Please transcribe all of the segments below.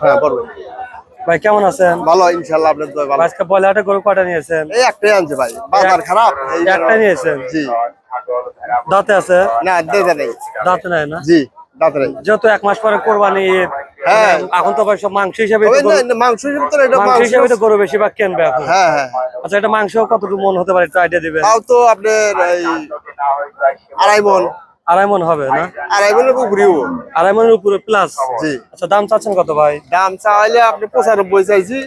হ্যাঁ ভাই কেমন আছেন? ভালো ইনশাল্লাহ আপনার দোয়া ভালো। আজকে গরু কটা নিয়েছেন? এই একটাই আনছে ভাই। বাজার খারাপ একটা নিয়েছেন? জি। দাঁতে আছে? না দেদা নেই। দাঁতে নাই না? জি দাঁতে নেই। যেহেতু এক মাস পরে কোরবানি হ্যাঁ। এখন তো সব মাংস হিসাবে মাংস হিসেবে তো এটা মাংস মাংস হিসাবে তো গরু বেশিরভাগ কেনবে এখন। হ্যাঁ হ্যাঁ। আচ্ছা এটা মাংস কতটুকু মন হতে পারে একটু আইডিয়া দিবেন। তাও তো আপনার এই আড়াই মন। আড়াই মন হবে না? আড়াই মনের উপরেও আড়াই মনের উপরে প্লাস জি। আচ্ছা দাম চাচ্ছেন কত ভাই? দাম চাইলে আপনি পঁচানব্বই চাইছি।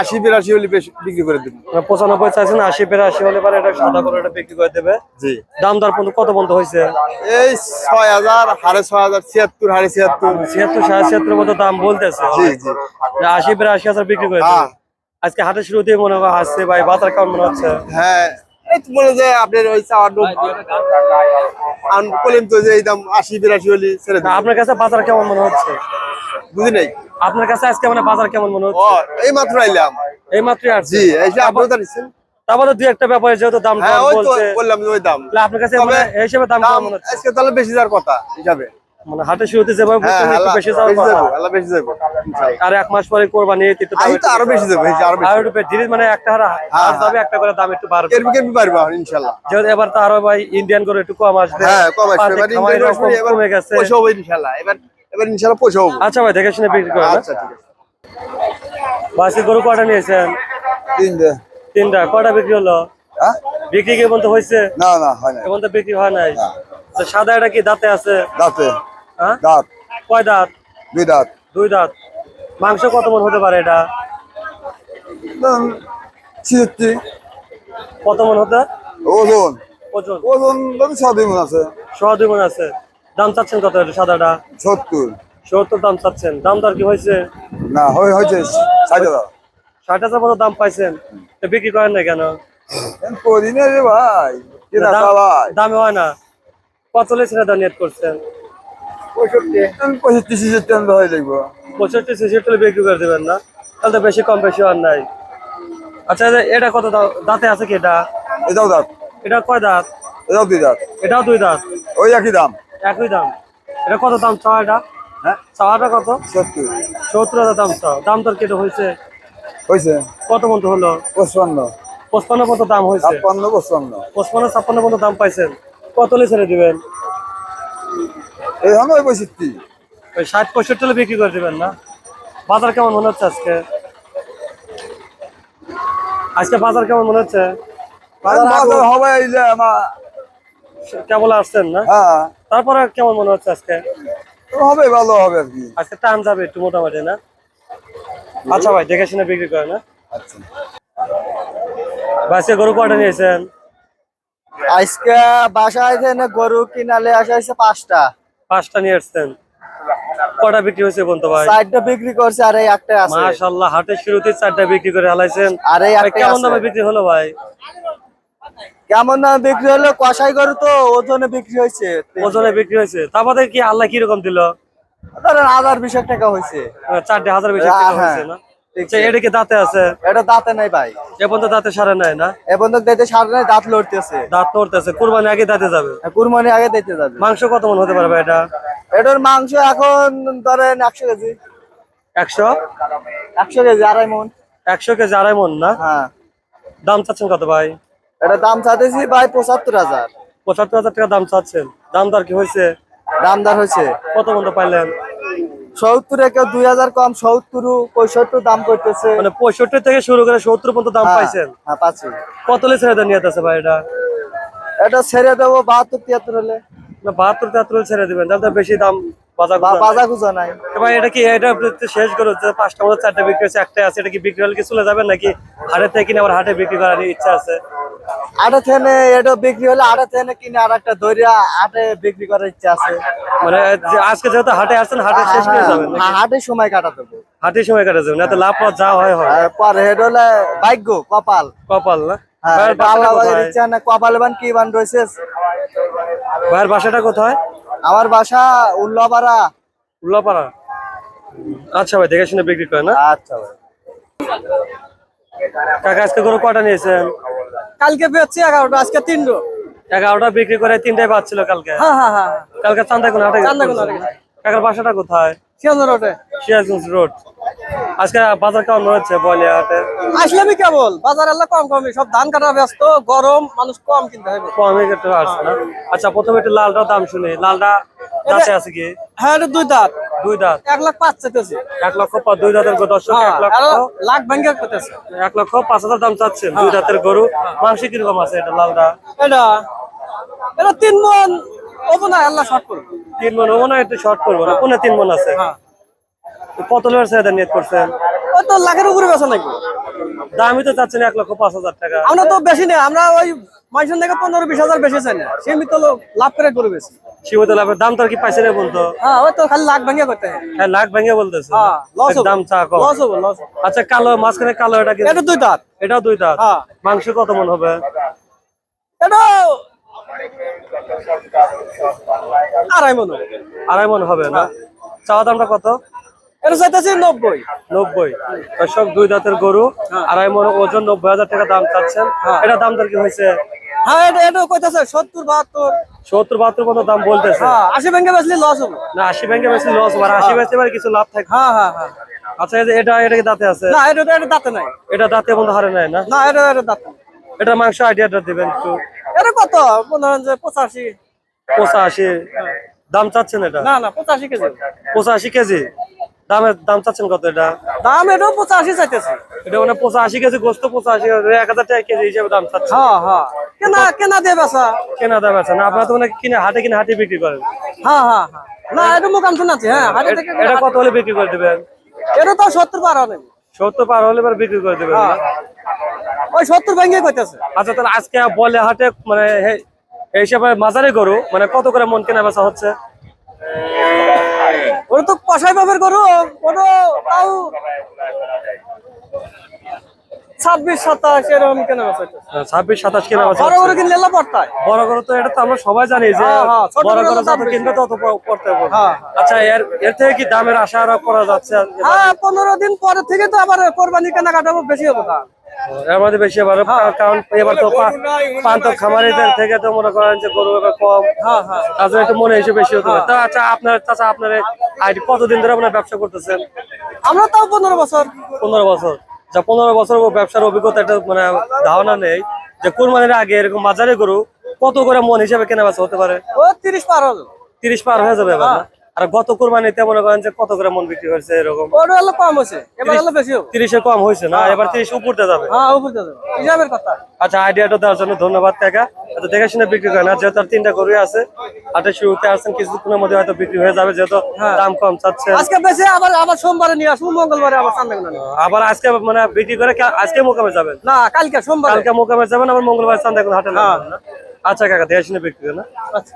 আশি বিরাশি হলে বিক্রি করে দিন মানে পঁচানব্বই চাইছেন আশি বেরাশি হলে পারে এটা সাদা করে এটা বিক্রি করে দেবে। জি। দাম দর পর্যন্ত কত বন্ধ হয়েছে? এই ছয় হাজার সাড়ে ছয় হাজার ছিয়াত্তর সাড়ে ছিয়াত্তর। ছিয়াত্তর সাড়ে ছিয়াত্তর মতো দাম বলতেছে। জি জি। আশি বেরাশি হাজার বিক্রি করে হ্যাঁ। আজকে হাটের শুরুতেই মনে হয় আসছে ভাই বাজার কেমন মনে হচ্ছে? হ্যাঁ এই তো মনে যায় আপনার ওই চাওয়ার বলেন তো যে এই দাম আশি বিরাশি হলে ছেড়ে তা আপনার কাছে বাজার কেমন মনে হচ্ছে? বুঝি নাই? আপনার কাছে আজকে মানে বাজার কেমন মনে হচ্ছে? এই মাত্র আইলাম। এই মাত্রই আসছে? জি এই যে আপনি জানিছেন তারপরে দুই একটা ব্যাপারে যেহেতু দাম হ্যাঁ ওই বললাম ওই দাম। আপনার কাছে মানে এই হিসেবে দাম দাম কেমন মনে হচ্ছে? আজকে তাহলে বেশি যাওয়ার কথা হিসাবে। মানে হাটের শুরুতে যেভাবে হ্যাঁ বেশি যাওয়ার কথা। আল্লাহ বেশি যাব। আর এক মাস পরে কোরবানি আমি তো আরও বেশি যাব এই যে আরও বেশি আর ধীরে মানে একটা হার হার যাবে একটা করে দাম একটু বাড়বে। পারব ইনশাআল্লাহ? যেহেতু এবার তো আরও ভাই ইন্ডিয়ান করে একটু কম আসবে। হ্যাঁ কম আসবে এবার ইন্ডিয়ান এবার কমে গেছে। পয়সা হবে ইনশাআল্লাহ। এবার এবার ইনশাআল্লাহ পয়সা হবে। আচ্ছা ভাই দেখে শুনে বিক্রি করেন। আচ্ছা ঠিক আছে। বাসি গরু কটা নিয়েছেন? তিনটা। কটা বিক্রি হলো? হ্যাঁ? বিক্রি কি পর্যন্ত হয়েছে? না না হয় না এখন তো বিক্রি হয় নাই? তো সাদা এটা কি দাঁতে আছে? দাঁতে। হ্যাঁ দাঁত। কয় দাঁত? দুই দাঁত। দুই দাঁত। মাংস কত মন হতে পারে এটা? ছিয়াত্তর। কত মন হতে? ওজন। ওজন। ওজন সাত মন আছে। সহ মন আছে। দাম চাচ্ছেন কত এটা সাদাটা? সত্তর। সত্তর দাম চাচ্ছেন। দাম দর কি হয়েছে? না হয় হয়েছে ষাট হাজার। ষাট হাজার মতো দাম পাইছেন। তো বিক্রি করেন না কেন? করি না রে ভাই। দাম- দামে হয় না। কত ছেড়ে দাম নিয়ত করছেন। পঁয়ষট্টি। ছিষট্টি আনতে হয় দেখব পঁয়ষট্টি ছেষট্টি বিক্রি করে দেবেন না? তাহলে তো বেশি কম বেশি আর নাই। আচ্ছা এটা কত দাঁতে আছে কি এটা? এটাও দাঁত। এটা কয় দাঁত? এটাও দুই দাঁত। এটাও দুই দাঁত? ওই একই দাম। একই দাম। এটা কত দাম চাওয়া এটা? হ্যাঁ? চাওয়াটা কত? সত্তর। সত্তর হাজার দাম চাও। দাম তোর কেটে হয়েছে? হয়েছে। কত মতো হলো? পঁচপান্ন। পঁচপান্ন মতো দাম হয়েছে। ছাপ্পান্ন পঁচপান্ন। পঁচপান্ন ছাপ্পান্ন মতো দাম পাইছেন। কত ছেড়ে দিবেন? এই হলো ওই পঁয়ষট্টি। ওই ষাট পঁয়ষট্টি হলে বিক্রি করে দিবেন না? বাজার কেমন মনে হচ্ছে আজকে? আজকে বাজার কেমন মনে হচ্ছে? বাজার হবে এই যে আমার কেবল আসছেন না? হ্যাঁ। তারপরে কেমন মনে হচ্ছে আজকে? হবে ভালো হবে আর কি। আজকে টান যাবে একটু মোটামুটি না? আচ্ছা ভাই দেখে শুনে বিক্রি করে না? আচ্ছা। বাসে গরু কটা নিয়েছেন আজকে বাসায় থেকে গরু কিনালে আসা হয়েছে পাঁচটা। পাঁচটা নিয়ে এসছেন কটা বিক্রি হয়েছে বলতো ভাই? চারটা বিক্রি করছে আর এই একটা আছে। মাশাল্লাহ হাটের শুরুতে চারটা বিক্রি করে হালাইছেন। আর এই একটা কেমন দামে বিক্রি হলো ভাই? কেমন দামে বিক্রি হলো? কষাই গরু তো ওজনে বিক্রি হয়েছে। ওজনে বিক্রি হয়েছে। তারপরে কি আল্লাহ কীরকম দিল? ধরেন হাজার বিশেক টাকা হয়েছে। চারটে হাজার বেশি হ্যাঁ, টাকা হয়েছে না? এটা কি দাঁতে আছে? এটা দাঁতে নাই ভাই। দাঁতে সারে নাই না? এখন তো দিতে সার নাই দাঁত লড়তেছে। দাঁত কুরবানি আগে দাঁতে যাবে? কুরবানি আগে দিতে যাবে। মাংস কত মন হতে পারবে এটা? এটার মাংস এখন ধরেন একশো কেজি। একশো? একশো কেজি আড়াই মন। একশো কেজি আড়াই মন না? হ্যাঁ। দাম চাচ্ছেন কত ভাই? এটা দাম চাইতেছি ভাই পঁচাত্তর হাজার। পঁচাত্তর হাজার টাকা দাম চাচ্ছেন। দাম দর কি হয়েছে? দামদার হয়েছে। কত মতো পাইলেন? সত্তর কেউ দুই হাজার কম সত্তর পঁয়ষট্টি দাম করতেছে। মানে পঁয়ষট্টি থেকে শুরু করে সত্তর পর্যন্ত দাম হ্যাঁ, পাইছেন? হ্যাঁ পাচ্ছি। কত লে ছেড়ে দেন নিয়ে আছে ভাই এটা? এটা ছেড়ে দেবো বাহাত্তর তিয়াত্তর হলে। না বাহাত্তর তেহাত্তর ছেড়ে দিবেন তাহলে বেশি দাম বাজা খুঁজা নাই। ভাই এটা কি এটা শেষ করে পাঁচটা মতো চারটা বিক্রি হচ্ছে একটা আছে এটা কি বিক্রি হলে কি চলে যাবেন নাকি হাটে থেকে কিনে আবার হাটে বিক্রি করার ইচ্ছা আছে? আটা থেনে এটা বিক্রি হলে আটা থেনে কিনে আর একটা দরিয়া আটে বিক্রি করার ইচ্ছা আছে। মানে আজকে যেহেতু হাটে আসছেন হাটে শেষ করে যাবেন নাকি? হ্যাঁ, হাটে সময় কাটা দেবো হাটে সময় এত লাভ যা হয় হয়। আর পরে হেড হলে ভাগ্য কপাল। কপাল না? হ্যাঁ না কপাল বান কি বান রয়েছে? ভাইয়ের বাসাটা কোথায়? আমার বাসা উল্লাপাড়া। উল্লাপাড়া? আচ্ছা ভাই দেখে শুনে বিক্রি করে না? আচ্ছা ভাই। কাকা আজকে গরু কটা নিয়েছেন? কালকে পেয়েছি এগারোটা আজকে তিনটো। এগারোটা বিক্রি করে তিনটায় পাচ্ছিল কালকে? হ্যাঁ হ্যাঁ হ্যাঁ। কালকে চান্দা কোন হাটে কাকার বাসাটা কোথায়? সিয়ান্ন রোডে। সিরাজগঞ্জ রোড। আজকে বাজার কেমন হচ্ছে বলে হাটে আসলামই কেবল বাজার আল্লাহ কম কমই সব ধান কাটা ব্যস্ত গরম মানুষ কম কিনতে হবে। কমে একটু আসছে না? আচ্ছা প্রথমে একটু লালটার দাম শুনি। লালটা দাঁতে আছে কি? হ্যাঁ এটা দুই দাঁত। দুই দাঁত। এক লাখ পাঁচ চাইতেছে। এক লক্ষ দুই দাঁতের দর্শক হ্যাঁ, এক লক্ষ লাখ ভেঙে করতেছে। এক লক্ষ পাঁচ হাজার দাম চাচ্ছেন দুই দাঁতের গরু। মাংস কীরকম আছে এটা লালটা? এটা এটা তিন মন ওপো না আল্লাহ শর্ট করবে। তিন মন হব না একটু শর্ট করব না কোনে তিন মন আছে। হ্যাঁ। কত লেবার চাহিদা নিয়ে করছেন? ও তো লাখের উপরে বেচা নাকি দামই তো চাচ্ছেন এক লক্ষ পাঁচ হাজার টাকা। আমরা তো বেশি নেই আমরা ওই মানুষের থেকে পনেরো বিশ হাজার বেশি চাই না। সীমিত লাভ করে করে বেশি সীমিত লাভের দাম তো আর কি পাইছে না বলতো? হ্যাঁ ওই তো খালি লাখ করতে হ্যাঁ। লাখ বলতেছে। হ্যাঁ লস হবে। দাম চা কম। লস হবে লস আচ্ছা কালো মাঝখানে কালো এটা কি? এটা দুই দাঁত। এটাও দুই দাঁত। মাংস কত মন হবে? এটা মন। আড়াই মন হবে না? চাওয়া দামটা কত? এটা চাইতেছি নব্বই। নব্বই। দর্শক দুই দাঁতের গরু আড়াই মন ওজন নব্বই হাজার টাকা দাম চাচ্ছেন। এটা দাম দর কি হয়েছে? হ্যাঁ এটা কইতেছে সত্তর বাহাত্তর। সত্তর বাহাত্তর মতো দাম বলতেছে। হ্যাঁ আশি ব্যাংকে বেচলে লস হবে। না আশি ব্যাংকে লস আশি বেচতে পারে কিছু লাভ থাকে হ্যাঁ হ্যাঁ হ্যাঁ। আচ্ছা যে এটা এটা কি দাঁতে আছে? না এটা এটা দাঁতে নাই। এটা দাঁতে বন্ধ হারে নাই না? না এটা এটা দাঁতে এটা মাংস আইডিয়াটা দিবেন একটু। এটা কত? মনে হয় যে পঁচাশি। পঁচাশি। দাম চাচ্ছেন এটা? না না পঁচাশি কেজি। পঁচাশি কেজি? দামের দাম চাচ্ছেন কত এটা? দাম এটাও পঁচাশি চাইতেছে। এটা মানে পঁচাশি কেজি গোস্ত পঁচাশি এক হাজার টাকা কেজি হিসেবে দাম চাচ্ছে হ্যাঁ হ্যাঁ। কেনা কেনা দিয়ে বেচা। কেনা আছে না আপনারা তো মানে কিনে হাটে কিনে হাটে বিক্রি করেন। হ্যাঁ হ্যাঁ হ্যাঁ। না এটা মুখাম শোনাচ্ছি হ্যাঁ হাটে থেকে এটা কত হলে বিক্রি করে দেবেন? এটা তো সত্তর পার নেই সত্তর পার হলে এবার বিক্রি করে দেবেন। না? ওই সত্তর ব্যাংকে কইতেছে। আচ্ছা তাহলে আজকে বলে হাটে মানে এই হিসাবে মাজারে গরু মানে কত করে মন কেনা বেচা হচ্ছে? ওটা তো কষাই বাপের ওটা তাও ছাব্বিশ সাতাশ এরকম কেনা বেচা হইতেছে। ছাব্বিশ সাতাশ কেনা বেচা বড় বড় কিনলে এলা পড়তায়। বড় গরু তো এটা তো আমরা সবাই জানি যে হ্যাঁ, হ্যাঁ, বড় গরু যত কিনবে তত পড়তে হবে। হ্যাঁ, আচ্ছা এর এর থেকে কি দামের আশা করা যাচ্ছে? হ্যাঁ পনেরো দিন পরে থেকে তো আবার কোরবানি কেনাকাটা বেশি হবে না। মধ্যে বেশি এবার কারণ এবার তো পান্ত খামারিদের থেকে তো মনে করেন যে গরু এবার কম। হ্যাঁ হ্যাঁ একটু মনে হিসেবে বেশি হতে পারে। আচ্ছা আপনার চাচা আপনার আইডি কতদিন ধরে আপনার ব্যবসা করতেছেন? আমরা তাও পনেরো বছর। পনেরো বছর। যা পনেরো বছর ব্যবসার অভিজ্ঞতা একটা মানে ধারণা নেই যে কোরবানির আগে এরকম বাজারে গরু কত করে মন হিসেবে কেনা বেচা হতে পারে? ও তিরিশ পার হলো। তিরিশ পার হয়ে যাবে এবার? আর গত কোরবানিতে মনে করেন যে কত করে মন বিক্রি হয়েছে এরকম? ওটা হলো কম হয়েছে এবার হলো বেশি হবে। তিরিশে কম হয়েছে না? এবার তিরিশ উপরতে যাবে। হ্যাঁ উপর যাবে। হিসাবের কথা। আচ্ছা আইডিয়াটা দেওয়ার জন্য ধন্যবাদ কাকা। এত দেখে শুনে বিক্রি করেন আর যেহেতু আর তিনটা গরু আছে হাটের শুরুতে আসছেন কিছুক্ষণের মধ্যে হয়তো বিক্রি হয়ে যাবে যেহেতু দাম কম চাচ্ছে। আজকে বেশি আবার আবার সোমবারে নিয়ে আসব মঙ্গলবারে আবার সামনে আবার আজকে মানে বিক্রি করে আজকে মোকামে যাবেন? না কালকে সোমবার। কালকে মোকামে যাবেন আবার মঙ্গলবার চান্দা হাটে না। আচ্ছা কাকা দেখে শুনে বিক্রি করেন না? আচ্ছা।